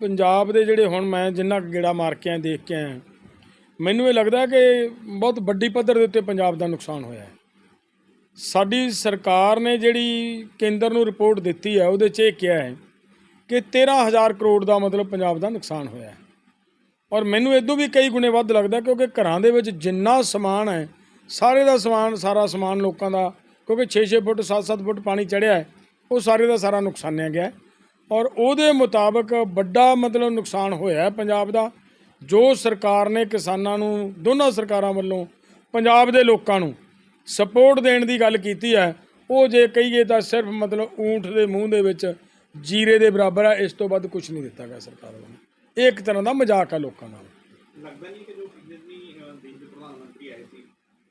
ਪੰਜਾਬ ਦੇ ਜਿਹੜੇ ਹੁਣ ਮੈਂ ਜਿੰਨਾ ਕੁ ਗੇੜਾ ਮਾਰ ਕੇ ਆਇਆ, ਦੇਖ ਕੇ ਆਇਆ, ਮੈਨੂੰ ਇਹ ਲੱਗਦਾ ਕਿ ਬਹੁਤ ਵੱਡੀ ਪੱਧਰ ਦੇ ਉੱਤੇ ਪੰਜਾਬ ਦਾ ਨੁਕਸਾਨ ਹੋਇਆ ਹੈ। ਸਾਡੀ ਸਰਕਾਰ ਨੇ ਜਿਹੜੀ ਕੇਂਦਰ ਨੂੰ ਰਿਪੋਰਟ ਦਿੱਤੀ ਹੈ, ਉਹਦੇ 'ਚ ਇਹ ਕਿਹਾ ਹੈ ਕਿ 13000 ਕਰੋੜ ਦਾ ਮਤਲਬ ਪੰਜਾਬ ਦਾ ਨੁਕਸਾਨ ਹੋਇਆ ਹੈ। ਔਰ ਮੈਨੂੰ ਇਦੋਂ ਵੀ ਕਈ ਗੁਣੇ ਵੱਧ ਲੱਗਦਾ ਕਿਉਂਕਿ ਘਰਾਂ ਦੇ ਵਿੱਚ ਜਿੰਨਾ ਸਮਾਨ ਹੈ, ਸਾਰੇ ਦਾ ਸਮਾਨ, ਸਾਰਾ ਸਮਾਨ ਲੋਕਾਂ ਦਾ, ਕਿਉਂਕਿ 6-6 ਫੁੱਟ 7-7 ਫੁੱਟ ਪਾਣੀ ਚੜਿਆ ਹੈ, ਉਹ ਸਾਰੇ ਦਾ ਸਾਰਾ ਨੁਕਸਾਨਿਆ ਗਿਆ ਔਰ ਉਹਦੇ ਮੁਤਾਬਕ ਵੱਡਾ ਮਤਲਬ ਨੁਕਸਾਨ ਹੋਇਆ ਹੈ ਪੰਜਾਬ ਦਾ ਜੋ ਸਰਕਾਰ ਨੇ ਕਿਸਾਨਾਂ ਨੂੰ ਦੋਨਾਂ ਸਰਕਾਰਾਂ ਵੱਲੋਂ ਪੰਜਾਬ ਦੇ ਲੋਕਾਂ ਨੂੰ ਸਪੋਰਟ ਦੇਣ ਦੀ ਗੱਲ ਕੀਤੀ ਹੈ ਉਹ ਜੇ ਕਹੀਏ ਤਾਂ ਸਿਰਫ ਮਤਲਬ ਊਂਠ ਦੇ ਮੂੰਹ ਦੇ ਵਿੱਚ ਜੀਰੇ ਦੇ ਬਰਾਬਰ ਹੈ ਇਸ ਤੋਂ ਵੱਧ ਕੁਝ ਨਹੀਂ ਦਿੱਤਾ ਗਿਆ ਸਰਕਾਰ ਵੱਲੋਂ। ਇਹ ਇੱਕ ਤਰ੍ਹਾਂ ਦਾ ਮਜ਼ਾਕ ਹੈ ਲੋਕਾਂ ਨਾਲ। ਲੱਗਦਾ ਨਹੀਂ ਕਿ ਜੋ ਜਿੰਨੀ ਦੇਸ਼ ਦੇ ਪ੍ਰਧਾਨ ਮੰਤਰੀ ਆਏ ਸੀ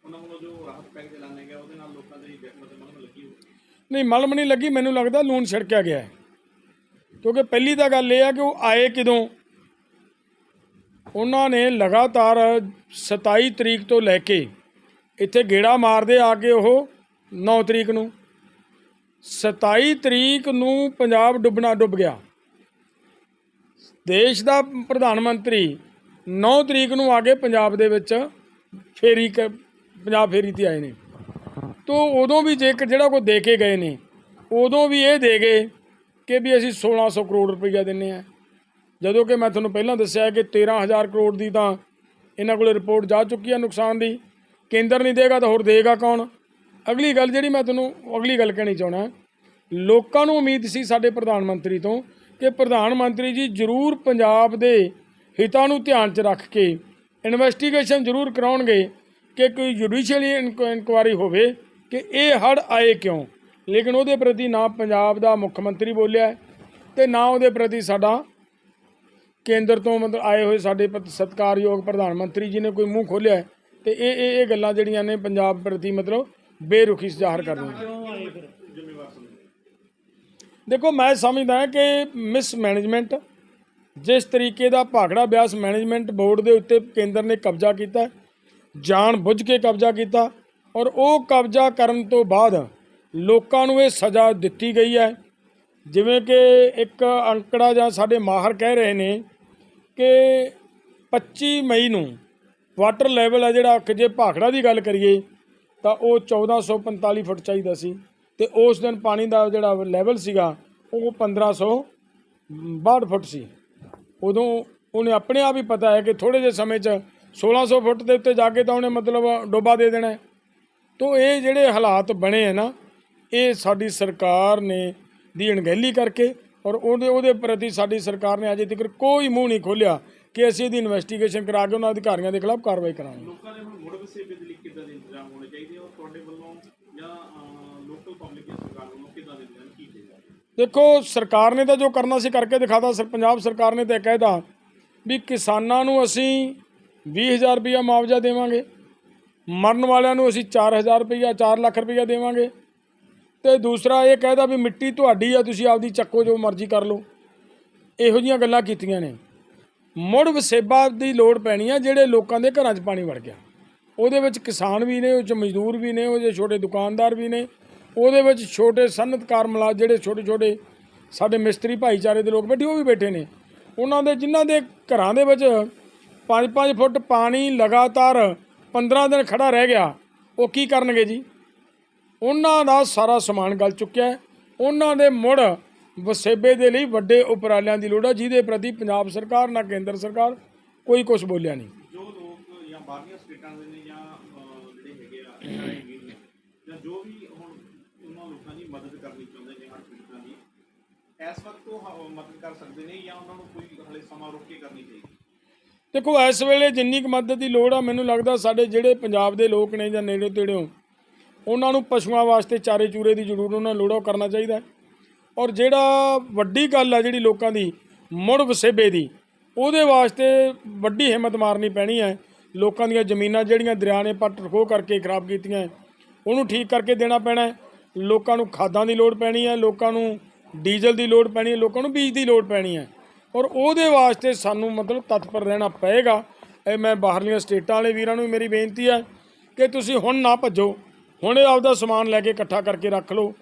ਉਹਨਾਂ ਵੱਲੋਂ ਜੋ ਰਾਹਤ ਪੈਕੇਜ ਐਲਾਨਿਆ ਗਿਆ ਉਹਦੇ ਨਾਲ ਲੋਕਾਂ ਦੀ ਮਤਲਬ ਮਨ ਲੱਗੀ ਹੋਈ। ਨਹੀਂ ਮਲਮ ਨਹੀਂ ਲੱਗੀ ਮੈਨੂੰ ਲੱਗਦਾ ਲੂਣ ਛਿੜਕਿਆ ਗਿਆ ਹੈ। ਕਿਉਂਕਿ ਪਹਿਲੀ ਤਾਂ ਗੱਲ ਇਹ ਆ ਕਿ ਉਹ ਆਏ ਕਿਦੋਂ? ਉਹਨਾਂ ਨੇ ਲਗਾਤਾਰ 27 ਤਰੀਕ ਤੋਂ ਲੈ ਕੇ ਇੱਥੇ ਗੇੜਾ ਮਾਰਦੇ ਆ ਕੇ ਉਹ 9 ਤਰੀਕ ਨੂੰ। 27 ਤਰੀਕ ਨੂੰ ਪੰਜਾਬ ਡੁੱਬਣਾ ਡੁੱਬ ਗਿਆ। ਦੇਸ਼ ਦਾ ਪ੍ਰਧਾਨ ਮੰਤਰੀ 9 ਤਰੀਕ ਨੂੰ ਆ ਕੇ ਪੰਜਾਬ ਦੇ ਵਿੱਚ ਫੇਰੀ ਕ- ਪੰਜਾਬ ਫੇਰੀ ਤੇ ਆਏ ਨੇ। ਤੋ ਉਦੋਂ ਵੀ ਜੇ ਜਿਹੜਾ ਕੋ ਦੇ ਕੇ ਗਏ ਨੇ, ਉਦੋਂ ਵੀ ਇਹ ਦੇ ਗਏ ਕਿ ਵੀ ਅਸੀਂ 1600 ਕਰੋੜ ਰੁਪਈਆ ਦਿੰਨੇ ਆ। ਜਦੋਂ ਕਿ ਮੈਂ ਤੁਹਾਨੂੰ ਪਹਿਲਾਂ ਦੱਸਿਆ ਕਿ 13000 ਕਰੋੜ ਦੀ ਤਾਂ ਇਹਨਾਂ ਕੋਲੇ ਰਿਪੋਰਟ ਜਾ ਚੁੱਕੀ ਹੈ ਨੁਕਸਾਨ ਦੀ। ਕੇਂਦਰ ਨਹੀਂ ਦੇਗਾ ਤਾਂ ਹੋਰ ਦੇਗਾ ਕੌਣ? ਅਗਲੀ ਗੱਲ ਜਿਹੜੀ ਮੈਂ ਤੁਹਾਨੂੰ ਅਗਲੀ ਗੱਲ ਕਹਿਣੀ ਚਾਹਣਾ ਲੋਕਾਂ ਨੂੰ ਉਮੀਦ ਸੀ ਸਾਡੇ ਪ੍ਰਧਾਨ ਮੰਤਰੀ ਤੋਂ ਕਿ ਪ੍ਰਧਾਨ ਮੰਤਰੀ ਜੀ ਜ਼ਰੂਰ ਪੰਜਾਬ ਦੇ ਹਿੱਤਾਂ ਨੂੰ ਧਿਆਨ 'ਚ ਰੱਖ ਕੇ ਇਨਵੈਸਟੀਗੇਸ਼ਨ ਜ਼ਰੂਰ ਕਰਾਉਣਗੇ ਕਿ ਕੋਈ ਜੁਡੀਸ਼ੀਅਲੀ ਇਨਕੁਆਇਰੀ ਹੋਵੇ ਕਿ ਇਹ ਹੜ ਆਏ ਕਿਉਂ। ਲੇਕਿਨ ਉਹਦੇ ਪ੍ਰਤੀ ਨਾ ਪੰਜਾਬ ਦਾ ਮੁੱਖ ਮੰਤਰੀ ਬੋਲਿਆ ਤੇ ਨਾ ਉਹਦੇ ਪ੍ਰਤੀ ਸਾਡਾ ਕੇਂਦਰ ਤੋਂ ਮਤਲਬ ਆਏ ਹੋਏ ਸਾਡੇ ਪ੍ਰਤੀ ਸਤਿਕਾਰਯੋਗ ਪ੍ਰਧਾਨ ਮੰਤਰੀ ਜੀ ਨੇ ਕੋਈ ਮੂੰਹ ਖੋਲਿਆ ਤੇ ਇਹ ਇਹ ਇਹ ਗੱਲਾਂ ਜਿਹੜੀਆਂ ਨੇ ਪੰਜਾਬ ਪ੍ਰਤੀ ਮਤਲਬ ਬੇਰੁਖੀ ਜ਼ਾਹਰ ਸਮਝਦੇ ਦੇਖੋ ਮੈਂ ਸਮਝਦਾ ਕਿ ਮਿਸ ਮੈਨੇਜਮੈਂਟ ਜਿਸ ਤਰੀਕੇ ਦਾ ਭਾਖੜਾ ਬਿਆਸ ਮੈਨੇਜਮੈਂਟ ਬੋਰਡ ਦੇ ਉੱਤੇ ਕੇਂਦਰ ਨੇ ਕਬਜ਼ਾ ਕੀਤਾ ਜਾਣ ਬੁੱਝ ਕੇ ਕਬਜ਼ਾ ਕੀਤਾ ਔਰ ਉਹ ਕਬਜ਼ਾ ਕਰਨ ਤੋਂ ਬਾਅਦ ਲੋਕਾਂ ਨੂੰ ਇਹ ਸਜ਼ਾ ਦਿੱਤੀ ਗਈ ਹੈ। ਜਿਵੇਂ ਕਿ ਇੱਕ ਅੰਕੜਾ ਜਾਂ ਸਾਡੇ ਮਾਹਰ ਕਹਿ ਰਹੇ ਨੇ ਕਿ 25 ਮਈ ਨੂੰ ਵਾਟਰ ਲੈਵਲ ਹੈ ਜਿਹੜਾ ਕਿ ਜੇ ਭਾਖੜਾ ਦੀ ਗੱਲ ਕਰੀਏ, ਤਾਂ ਉਹ 1445 ਫੁੱਟ ਚਾਹੀਦਾ ਸੀ ਤੇ ਉਸ ਦਿਨ ਪਾਣੀ ਦਾ ਜਿਹੜਾ ਲੈਵਲ ਸੀਗਾ, ਉਹ 1562 ਫੁੱਟ ਸੀ। ਉਦੋਂ ਉਹਨੇ ਆਪਣੇ ਆਪ ਹੀ ਪਤਾ ਹੈ ਕਿ ਥੋੜੇ ਜਿਹੇ ਸਮੇਂ 'ਚ 1600 ਫੁੱਟ ਦੇ ਉੱਤੇ ਜਾ ਕੇ ਤਾਂ ਉਹਨੇ ਮਤਲਬ ਡੋਬਾ ਦੇ ਦੇਣਾ ਹੈ। ਇਹ ਜਿਹੜੇ ਹਾਲਾਤ ਬਣੇ ਹੈ ਨਾ ਇਹ ਸਾਡੀ ਸਰਕਾਰ ਨੇ ਦੀ ਅਣਗਹਿਲੀ ਕਰਕੇ ਔਰ ਉਹਦੇ ਉਹਦੇ ਪ੍ਰਤੀ ਸਾਡੀ ਸਰਕਾਰ ਨੇ ਅਜੇ ਤੱਕ ਕੋਈ ਮੂੰਹ ਨਹੀਂ ਖੋਲਿਆ ਕਿ ਅਸੀਂ ਇਹਦੀ ਇਨਵੈਸਟੀਗੇਸ਼ਨ ਕਰਾ ਕੇ ਉਹਨਾਂ ਅਧਿਕਾਰੀਆਂ ਦੇ ਖਿਲਾਫ ਕਾਰਵਾਈ ਕਰਾਂਗੇ। ਲੋਕਾਂ ਦੇ ਹੁਣ ਮੁੜ ਵਸੇਬੇ ਦੇ ਲਈ ਕਿੱਦਾਂ ਦੇ ਇੰਤਜ਼ਾਮ ਹੋਣੇ ਚਾਹੀਦੇ ਔਰ ਤੁਹਾਡੇ ਵੱਲੋਂ ਜਾਂ ਲੋਕਲ ਪਬਲਿਕ ਜਾਂ ਸਰਕਾਰ ਵੱਲੋਂ ਕਿੱਦਾਂ ਦੇ ਇੰਤਜ਼ਾਮ ਕੀਤੇ ਜਾਣਗੇ ਦੇਖੋ ਸਰਕਾਰ ਨੇ ਤਾਂ ਜੋ ਕਰਨਾ ਸੀ ਕਰਕੇ ਦਿਖਾਤਾ ਸਰ ਪੰਜਾਬ ਸਰਕਾਰ ਨੇ ਤਾਂ ਕਹਿਦਾ ਵੀ ਕਿਸਾਨਾਂ ਨੂੰ ਅਸੀਂ 20000 ਰੁਪਇਆ ਮੁਆਵਜ਼ਾ ਦੇਵਾਂਗੇ ਮਰਨ ਵਾਲਿਆਂ ਨੂੰ ਅਸੀਂ 4000 ਰੁਪਇਆ 4 ਲੱਖ ਰੁਪਇਆ ਦੇਵਾਂਗੇ। ਤੇ ਦੂਸਰਾ ਇਹ ਕਹਿਦਾ ਵੀ ਮਿੱਟੀ ਤੁਹਾਡੀ ਆ, ਤੁਸੀਂ ਆਪਦੀ ਚੱਕੋ ਜੋ ਮਰਜ਼ੀ ਕਰ ਲਓ। ਇਹੋ ਜੀਆਂ ਗੱਲਾਂ ਕੀਤੀਆਂ ਨੇ। ਮੁੜ ਵਸੇਬਾ ਦੀ ਲੋੜ ਪੈਣੀ ਆ, ਜਿਹੜੇ ਲੋਕਾਂ ਦੇ ਘਰਾਂ 'ਚ ਪਾਣੀ ਵੜ ਗਿਆ। ਉਹਦੇ ਵਿੱਚ ਕਿਸਾਨ ਵੀ ਨੇ, ਉਹ 'ਚ ਮਜ਼ਦੂਰ ਵੀ ਨੇ, ਉਹ 'ਚ ਛੋਟੇ ਦੁਕਾਨਦਾਰ ਵੀ ਨੇ। ਉਹਦੇ ਵਿੱਚ ਛੋਟੇ ਸਨਅਤਕਾਰ ਮਲਾ ਜਿਹੜੇ ਛੋਟੇ ਛੋਟੇ ਸਾਡੇ ਮਿਸਤਰੀ ਭਾਈਚਾਰੇ ਦੇ ਲੋਕ ਬੈਠੇ, ਉਹ ਵੀ ਬੈਠੇ ਨੇ। ਉਹਨਾਂ ਦੇ, ਜਿਨ੍ਹਾਂ ਦੇ ਘਰਾਂ ਦੇ ਵਿੱਚ 5-5 ਫੁੱਟ ਪਾਣੀ ਲਗਾਤਾਰ 15 ਦਿਨ ਖੜਾ ਰਹਿ ਗਿਆ, ਉਹ ਕੀ ਕਰਨਗੇ ਜੀ? ਉਹਨਾਂ ਦਾ ਸਾਰਾ ਸਮਾਨ ਗਲ ਚੁੱਕਿਆ ਹੈ। ਉਹਨਾਂ ਦੇ ਮੁੜ ਵਸੇਬੇ ਦੇ ਲਈ ਵੱਡੇ ਉਪਰਾਲਿਆਂ ਦੀ ਲੋੜ ਹੈ ਜਿਹਦੇ ਪ੍ਰਤੀ ਪੰਜਾਬ ਸਰਕਾਰ ਨਾ ਕੇਂਦਰ ਸਰਕਾਰ ਕੋਈ ਕੁਝ ਬੋਲਿਆ ਨਹੀਂ। ਜੋ ਲੋਕ ਜਾਂ ਬਾਹਰਲੀਆਂ ਸਟੇਟਾਂ ਦੇ ਨੇ ਜਾਂ ਅਹ, ਜਿਹੜੇ ਹੈਗੇ ਆ NRI ਹੈਗੇ ਨੇ, ਜਾਂ ਜੋ ਵੀ ਹੁਣ ਉਹਨਾਂ ਲੋਕਾਂ ਦੀ ਮਦਦ ਕਰਨੀ ਚਾਹੁੰਦੇ ਨੇ ਹਰ ਪੀੜਤਾਂ ਦੀ ਇਸ ਵਕਤ ਉਹ ਹ- ਮਦਦ ਕਰ ਸਕਦੇ ਨੇ ਜਾਂ ਉਹਨਾਂ ਨੂੰ ਕੋਈ ਹਲੇ ਸਮਾਂ ਰੋਕ ਕੇ ਕਰਨੀ ਚਾਹੀਦੀ? ਦੇਖੋ ਇਸ ਵੇਲੇ ਜਿੰਨੀ ਕੁ ਮਦਦ ਦੀ ਲੋੜ ਆ ਮੈਨੂੰ ਲੱਗਦਾ ਸਾਡੇ ਜਿਹੜੇ ਪੰਜਾਬ ਦੇ ਲੋਕ ਨੇ ਜਾਂ ਨੇੜੇ ਤੇੜਿਓਂ ਉਹਨਾਂ ਨੂੰ ਪਸ਼ੂਆਂ ਵਾਸਤੇ ਚਾਰੇ ਚੂਰੇ ਦੀ ਜ਼ਰੂਰ ਉਹਨਾਂ ਨੂੰ ਲੋੜ ਉਹ ਕਰਨਾ ਚਾਹੀਦਾ ਔਰ ਜਿਹੜਾ ਵੱਡੀ ਗੱਲ ਆ ਜਿਹੜੀ ਲੋਕਾਂ ਦੀ, ਮੁੜ ਵਸੇਬੇ ਦੀ, ਉਹਦੇ ਵਾਸਤੇ ਵੱਡੀ ਹਿੰਮਤ ਮਾਰਨੀ ਪੈਣੀ ਹੈ। ਲੋਕਾਂ ਦੀਆਂ ਜ਼ਮੀਨਾਂ ਜਿਹੜੀਆਂ ਦਰਿਆ ਨੇ ਪੱਟ ਰਖੋ ਕਰਕੇ ਖਰਾਬ ਕੀਤੀਆਂ ਉਹਨੂੰ ਠੀਕ ਕਰਕੇ ਦੇਣਾ ਪੈਣਾ ਲੋਕਾਂ ਨੂੰ ਖਾਦਾਂ ਦੀ ਲੋੜ ਪੈਣੀ ਹੈ, ਲੋਕਾਂ ਨੂੰ ਡੀਜ਼ਲ ਦੀ ਲੋੜ ਪੈਣੀ ਹੈ, ਲੋਕਾਂ ਨੂੰ ਬੀਜ ਦੀ ਲੋੜ ਪੈਣੀ ਹੈ। ਔਰ ਉਹਦੇ ਵਾਸਤੇ ਸਾਨੂੰ ਮਤਲਬ ਤਤਪਰ ਰਹਿਣਾ ਪਏਗਾ। ਇਹ ਮੈਂ ਬਾਹਰਲੀਆਂ ਸਟੇਟਾਂ ਵਾਲੇ ਵੀਰਾਂ ਨੂੰ ਵੀ ਮੇਰੀ ਬੇਨਤੀ ਹੈ ਕਿ ਤੁਸੀਂ ਹੁਣ ਨਾ ਭੱਜੋ। ਹੁਣੇ ਆਪਦਾ ਸਮਾਨ ਲੈ ਕੇ ਇਕੱਠਾ ਕਰਕੇ ਰੱਖ ਲਓ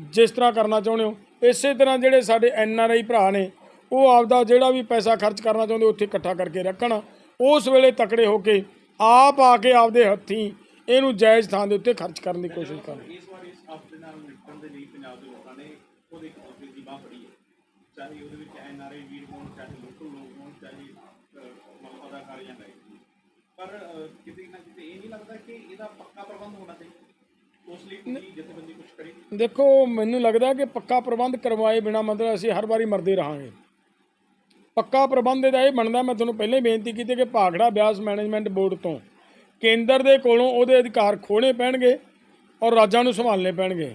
ਜਿਸ ਤਰ੍ਹਾਂ ਕਰਨਾ ਚਾਹੁੰਦੇ ਹੋ। ਇਸੇ ਤਰ੍ਹਾਂ ਜਿਹੜੇ ਸਾਡੇ ਐਨ ਆਰ ਆਈ ਭਰਾ ਨੇ ਉਹ ਆਪਦਾ ਜਿਹੜਾ ਵੀ ਪੈਸਾ ਖਰਚ ਕਰਨਾ ਚਾਹੁੰਦੇ ਉੱਥੇ ਇਕੱਠਾ ਕਰਕੇ ਰੱਖਣ। ਉਸ ਵੇਲੇ ਤਕੜੇ ਹੋ ਕੇ ਆਪ ਆ ਕੇ ਆਪਦੇ ਹੱਥੀਂ ਇਹਨੂੰ ਜਾਇਜ਼ ਥਾਂ ਦੇ ਉੱਤੇ ਖਰਚ ਕਰਨ ਦੀ ਕੋਸ਼ਿਸ਼ ਕਰਨ ਇਸ ਵਾਰ ਇਸ ਆਫਤ ਨਾਲ ਨਿਪਟਣ ਦੇ ਲਈ ਪੰਜਾਬ ਦੇ ਲੋਕਾਂ ਨੇ ਉਹਦੇ ਇੱਕ ਦੀ ਬਾਹ ਫੜੀ ਹੈ। ਚਾਹੇ ਉਹਦੇ ਵਿੱਚ ਐਨਆਰਆਈ ਵੀਰ ਹੋਣ ਚਾਹੇ ਲੋਕਲ ਲੋਕ ਹੋਣ ਚਾਹੇ ਅਹ, ਮਤਲਬ ਅਦਾਕਾਰ ਪਰ ਕਿਤੇ ਨਾ ਕਿਤੇ ਇਹ ਨਹੀਂ ਲੱਗਦਾ ਕਿ ਇਹਦਾ ਪੱਕਾ ਪ੍ਰਬੰਧ ਹੋਣਾ ਚਾਹੀਦਾ। ਉਸ ਲਈ ਤੁਸੀਂ ਜਥੇਬੰਦੀ ਕੁਝ ਕਰੇ? ਦੇਖੋ, ਮੈਨੂੰ ਲੱਗਦਾ ਕਿ ਪੱਕਾ ਪ੍ਰਬੰਧ ਕਰਵਾਏ ਬਿਨਾ ਮਤਲਬ ਅਸੀਂ ਹਰ ਵਾਰੀ ਮਰਦੇ ਰਹਾਂਗੇ। ਪੱਕਾ ਪ੍ਰਬੰਧ ਇਹਦਾ ਇਹ ਬਣਦਾ, ਮੈਂ ਤੁਹਾਨੂੰ ਪਹਿਲਾਂ ਹੀ ਬੇਨਤੀ ਕੀਤੀ ਕਿ ਭਾਖੜਾ ਬਿਆਸ ਮੈਨੇਜਮੈਂਟ ਬੋਰਡ ਤੋਂ ਕੇਂਦਰ ਦੇ ਕੋਲੋਂ ਉਹਦੇ ਅਧਿਕਾਰ ਖੋਣੇ ਪੈਣਗੇ ਔਰ ਰਾਜਾਂ ਨੂੰ ਸੰਭਾਲਣੇ ਪੈਣਗੇ।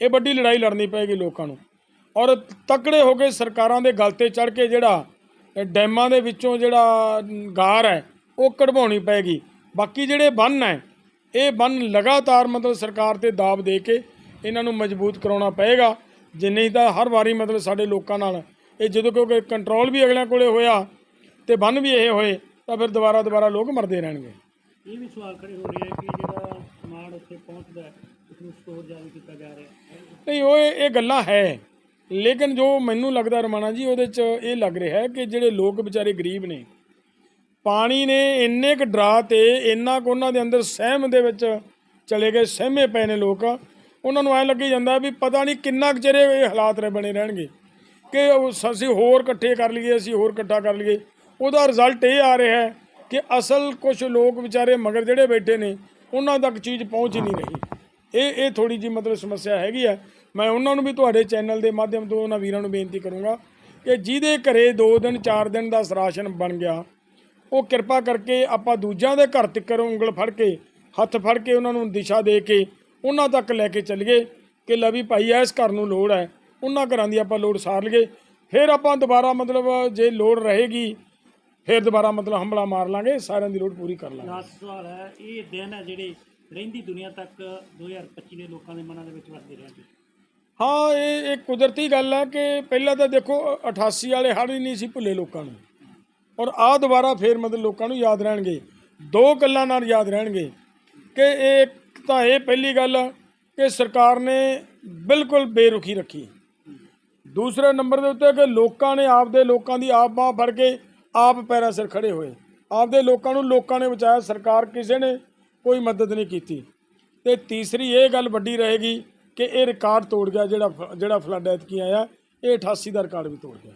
ਇਹ ਵੱਡੀ ਲੜਾਈ ਲੜਨੀ ਪਏਗੀ ਲੋਕਾਂ ਨੂੰ। ਔਰ ਤਕੜੇ ਹੋ ਕੇ ਸਰਕਾਰਾਂ ਦੇ ਗਲ ਤੇ ਚੜ ਕੇ ਜਿਹੜਾ ਡੈਮਾਂ ਦੇ ਵਿੱਚੋਂ ਜਿਹੜਾ ਗਾਰ ਹੈ, ਉਹ ਕਢਵਾਉਣੀ ਪਏਗੀ। ਬਾਕੀ ਜਿਹੜੇ ਬੰਨ ਹੈ ਇਹ ਬੰਨ ਲਗਾਤਾਰ ਮਤਲਬ ਸਰਕਾਰ ਤੇ ਦਾਬ ਦੇ ਕੇ ਇਹਨਾਂ ਨੂੰ ਮਜ਼ਬੂਤ ਕਰਾਉਣਾ ਪਏਗਾ। ਜੇ ਨਹੀਂ ਤਾਂ ਹਰ ਵਾਰੀ ਮਤਲਬ ਸਾਡੇ ਲੋਕਾਂ ਨਾਲ ਇਹ ਜਦੋਂ ਕਿਉਂਕਿ ਕੰਟਰੋਲ ਵੀ ਅਗਲਿਆਂ ਕੋਲੇ ਹੋਇਆ ਤੇ ਬੰਨ ਵੀ ਇਹ ਹੋਏ ਤਾਂ ਫਿਰ ਦੁਬਾਰਾ ਦੁਬਾਰਾ ਲੋਕ ਮਰਦੇ ਰਹਿਣਗੇ। ਇਹ ਵੀ ਸਵਾਲ ਖੜੇ ਹੋ ਰਹੇ ਆ ਕਿ ਜਿਹੜਾ ਸਮਾਨ ਉੱਥੇ ਪਹੁੰਚਦਾ ਉਸ ਨੂੰ ਸਟੋਰ ਜਾਰੀ ਕੀਤਾ ਜਾ ਰਿਹਾ ਨਹੀਂ ਉਹ ਇਹ ਇਹ ਗੱਲਾਂ ਹੈ। ਲੇਕਿਨ ਜੋ ਮੈਨੂੰ ਲੱਗਦਾ ਰਮਾਣਾ ਜੀ ਉਹਦੇ 'ਚ ਇਹ ਲੱਗ ਰਿਹਾ ਹੈ ਕਿ ਜਿਹੜੇ ਲੋਕ ਵਿਚਾਰੇ ਗਰੀਬ ਨੇ ਪਾਣੀ ਨੇ ਇੰਨੇ ਕੁ ਡਰਾ ਤੇ ਇੰਨਾ ਕੁ ਉਹਨਾਂ ਦੇ ਅੰਦਰ ਸਹਿਮ ਦੇ ਵਿੱਚ ਚਲੇ ਗਏ, ਸਹਿਮੇ ਪਏ ਨੇ ਲੋਕ। ਉਹਨਾਂ ਨੂੰ ਐ ਲੱਗੀ ਜਾਂਦਾ ਵੀ ਪਤਾ ਨਹੀਂ ਕਿੰਨਾ ਕੁ ਚਿਰ ਇਹ ਹਾਲਾਤ ਰਹੇ ਬਣੇ ਰਹਿਣਗੇ। ਕਿ ਅਸੀਂ ਹੋਰ ਇਕੱਠੇ ਕਰ ਲਈਏ, ਅਸੀਂ ਹੋਰ ਇਕੱਠਾ ਕਰ ਲਈਏ। ਉਹਦਾ ਰਿਜ਼ਲਟ ਇਹ ਆ ਰਿਹਾ ਹੈ ਕਿ ਅਸਲ ਕੁਝ ਲੋਕ ਵਿਚਾਰੇ ਮਗਰ ਜਿਹੜੇ ਬੈਠੇ ਨੇ, ਉਹਨਾਂ ਤੱਕ ਚੀਜ਼ ਪਹੁੰਚ ਹੀ ਨਹੀਂ ਰਹੀ। ਇਹ ਇਹ ਥੋੜੀ ਜੀ ਮਤਲਬ ਸਮੱਸਿਆ ਹੈਗੀ ਆ ਮੈਂ ਉਹਨਾਂ ਨੂੰ ਵੀ ਤੁਹਾਡੇ ਚੈਨਲ ਦੇ ਮਾਧਿਅਮ ਤੋਂ ਉਹਨਾਂ ਵੀਰਾਂ ਨੂੰ ਬੇਨਤੀ ਕਰੂੰਗਾ ਕਿ ਜਿਹਦੇ ਘਰੇ 2 ਦਿਨ 4 ਦਿਨ ਦਾ ਰਾਸ਼ਨ ਬਣ ਗਿਆ ਉਹ ਕਿਰਪਾ ਕਰਕੇ ਆਪਾਂ ਦੂਜਿਆਂ ਦੇ ਘਰ ਤੱਕ ਉਂਗਲ ਫੜ ਕੇ ਹੱਥ ਫੜ ਕੇ ਉਹਨਾਂ ਨੂੰ ਦਿਸ਼ਾ ਦੇ ਕੇ ਉਹਨਾਂ ਤੱਕ ਲੈ ਕੇ ਚੱਲੀਏ ਕਿ ਲੈ ਵੀ ਭਾਈ ਇਸ ਘਰ ਨੂੰ ਲੋੜ ਹੈ। ਉਹਨਾਂ ਘਰਾਂ ਦੀ ਆਪਾਂ ਲੋੜ ਸਾਰ ਲਈਏ। ਫਿਰ ਆਪਾਂ ਦੁਬਾਰਾ ਮਤਲਬ ਜੇ ਲੋੜ ਰਹੇਗੀ ਫਿਰ ਦੁਬਾਰਾ ਮਤਲਬ ਹੰਬਲਾ ਮਾਰ ਲਾਂਗੇ ਸਾਰਿਆਂ ਦੀ ਲੋੜ ਪੂਰੀ ਕਰ ਲਾਂਗੇ। ਲਾਸਟ ਸਵਾਲ ਹੈ ਇਹ ਦਿਨ ਹੈ ਜਿਹੜੇ ਰਹਿੰਦੀ ਦੁਨੀਆ ਤੱਕ 2025 ਦੇ ਲੋਕਾਂ ਦੇ ਮਨਾਂ ਦੇ ਵਿੱਚ ਵਸਦੇ ਰਹਿਣਗੇ ਹਾਂ ਇਹ ਇੱਕ ਕੁਦਰਤੀ ਗੱਲ ਹੈ ਕਿ ਪਹਿਲਾਂ ਤਾਂ ਦੇਖੋ 88 ਵਾਲੇ ਹੜ੍ਹ ਹੀ ਨਹੀਂ ਸੀ ਭੁੱਲੇ ਲੋਕਾਂ ਨੂੰ। ਔਰ ਆ ਦੁਬਾਰਾ ਫੇਰ ਮਤਲਬ ਲੋਕਾਂ ਨੂੰ ਯਾਦ ਰਹਿਣਗੇ। ਦੋ ਗੱਲਾਂ ਨਾਲ ਯਾਦ ਰਹਿਣਗੇ ਕਿ ਇੱਕ ਤਾਂ ਇਹ ਪਹਿਲੀ ਗੱਲ ਕਿ ਸਰਕਾਰ ਨੇ ਬਿਲਕੁਲ ਬੇਰੁਖੀ ਰੱਖੀ। ਦੂਸਰੇ ਨੰਬਰ ਦੇ ਉੱਤੇ ਕਿ ਲੋਕਾਂ ਨੇ ਆਪਦੇ ਲੋਕਾਂ ਦੀ ਆਪ ਬਾਹ ਫੜ ਕੇ ਆਪ ਪੈਰਾਂ ਸਿਰ ਖੜੇ ਹੋਏ। ਆਪਦੇ ਲੋਕਾਂ ਨੂੰ ਲੋਕਾਂ ਨੇ ਬਚਾਇਆ, ਸਰਕਾਰ ਕਿਸੇ ਨੇ ਕੋਈ ਮਦਦ ਨਹੀਂ ਕੀਤੀ। ਤੇ ਤੀਸਰੀ ਇਹ ਗੱਲ ਵੱਡੀ ਰਹੇਗੀ ਕਿ ਇਹ ਰਿਕਾਰਡ ਤੋੜ ਗਿਆ ਜਿਹੜਾ ਫ- ਜਿਹੜਾ ਫਲੱਡ ਐਤਕੀ ਆਇਆ, ਇਹ 88 ਦਾ ਰਿਕਾਰਡ ਵੀ ਤੋੜ ਗਿਆ।